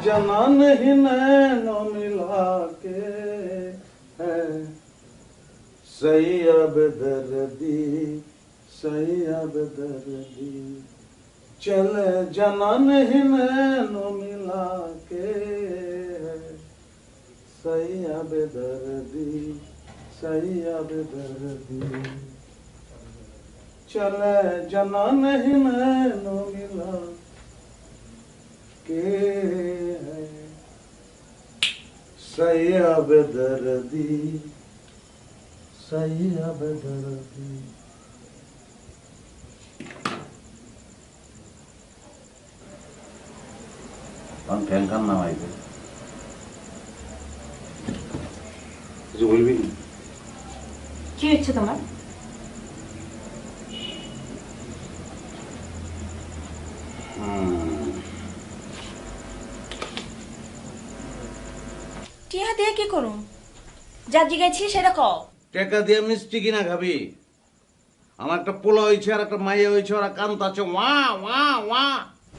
जना नहीं नैनो मिला के है। सही अब दर्दी सही अब दर्दी, चले जना नहीं नैनो मिला के है। सही अब दर्दी सही अब दर्दी, चले जना नहीं नैनो मिला के सैयब दर्दी सैयब दर्दी Lan Penkan namaydı. Kim içti? Hmm. টিয়া দিয়ে কি করুম? যা জিগাইছি সেটা কও। টাকা দিয়ে মিষ্টি কিনা খাবি? আমার একটা পোলা হয়েছে আর একটা মাইয়া হয়েছে ওরা কান্ত আছে। ওয়া ওয়া ওয়া।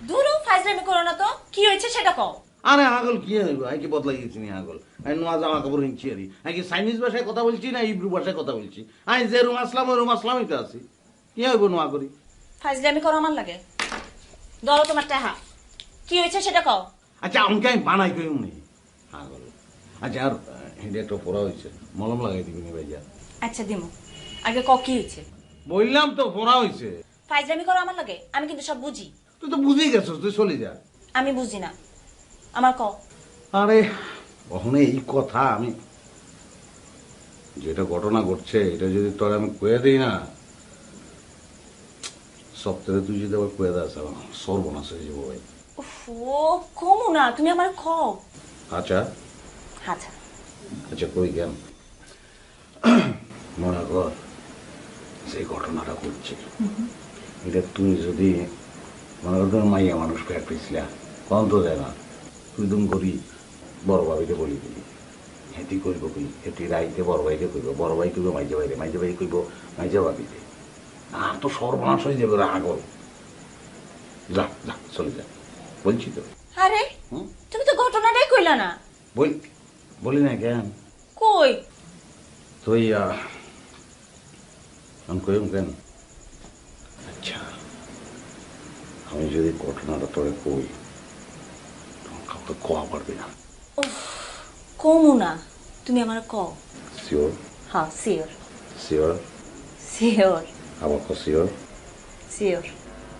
দূরও ফাইজলামি করো না তো। কি হয়েছে সেটা কও। আরে আগল কি হইব? আই কি বদলাই গেছি নি আগল আমি নোয়া জামা কাপড় হিনছি আরি। আমি কি চাইনিজ ভাষায় কথা বলছি না ইব্রু ভাষায় কথা বলছি? আমি যে রুম আসলাম ওই রুম আসলামই তো আছি। কি হইব নোয়া করি? ফাইজলামি করো আমার লাগে। ধরো তোমার টাহা। কি হয়েছে সেটা কও। আচ্ছা আমাকে আমি বানাই কই উনি আগল আচ্ছা আর হেঁটে একটা পড়া হয়েছে। মলম লাগাই দিবি নি ভাইয়া। আচ্ছা দিমু। আগে কও কি হয়েছে। বললাম তো পড়া হয়েছে। ফাইজলামি করো আমার লাগে আমি কিন্তু সব বুঝি। তুই তো বুঝেই গেছিস তুই চলে যা। আমি বুঝি না। আমার কও আরে কখনো এই কথা আমি যেটা ঘটনা ঘটছে এটা যদি তোর আমি কয়ে দিই না সপ্তাহে তুই যদি আবার কয়ে দাস সর্বনাশ হয়ে যাব ভাই। ও কমু না তুমি আমার কও আচ্ছা। আচ্ছা। আচ্ছা কই কেন মনে কর সেই ঘটনাটা ঘটছে। এটা তুমি যদি মনে কর তুমি মাইয়া মানুষ পেয়ে পেয়েছিলা কম তো দেয় না। তুই দুম করি বড় ভাবিতে বলি দিলি। হেঁটি করব কি হেঁটি রাইতে বড় ভাইতে কইব বড় ভাই কইব মাইজা ভাইরে মাইজা ভাই কইব মাইজা ভাবিতে আর তো সর্বনাশ হয়ে যাবে আগল। যা যা চলে যা। বলছি তো। আরে? তুমি তো ঘটনাটাই কইলা না। বল। বলি না কেন? কই? তুই আমি কইম কেন? আচ্ছা। আমি যদি ঘটনাটা তোরে কই তখন কাউকে কোয়া পারবি না। কমু না। তুমি আমার কও। শিওর হ্যাঁ শিওর শিওর শিওর আবার কো শিওর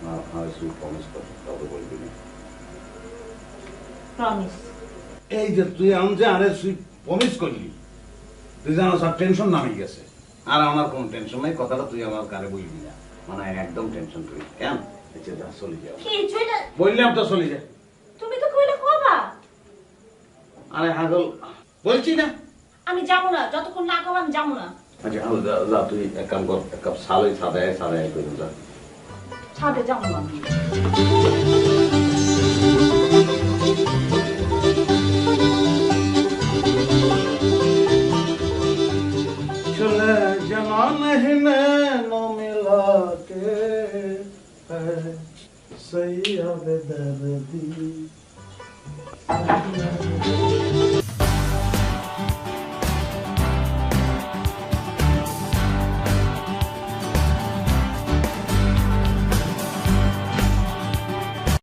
না আমি তুই প্রমিস কর কাউকে বলবি না। প্রমিস এই যে তুই আমি যে আরে তুই প্রমিস করলি তুই জানো সব টেনশন নামে গেছে। আর আমার কোনো টেনশন নাই কথাটা তুই আমার কারে বলবি না। মানে একদম টেনশন তুই। কেন? যা চলে যা কি বললাম তো চলে যা। তুমি তো কইলে কবা আরে হাগল বলছি না। আমি যাব না যতক্ষণ না কবা আমি যাব না। আচ্ছা হাগল যা যা তুই এক কাম কর এক কাপ সালই সাদায় সাদায় করে যা। ছাদে যাব না। चले जना नहीं नो मिला के है। सही अब दर्दी।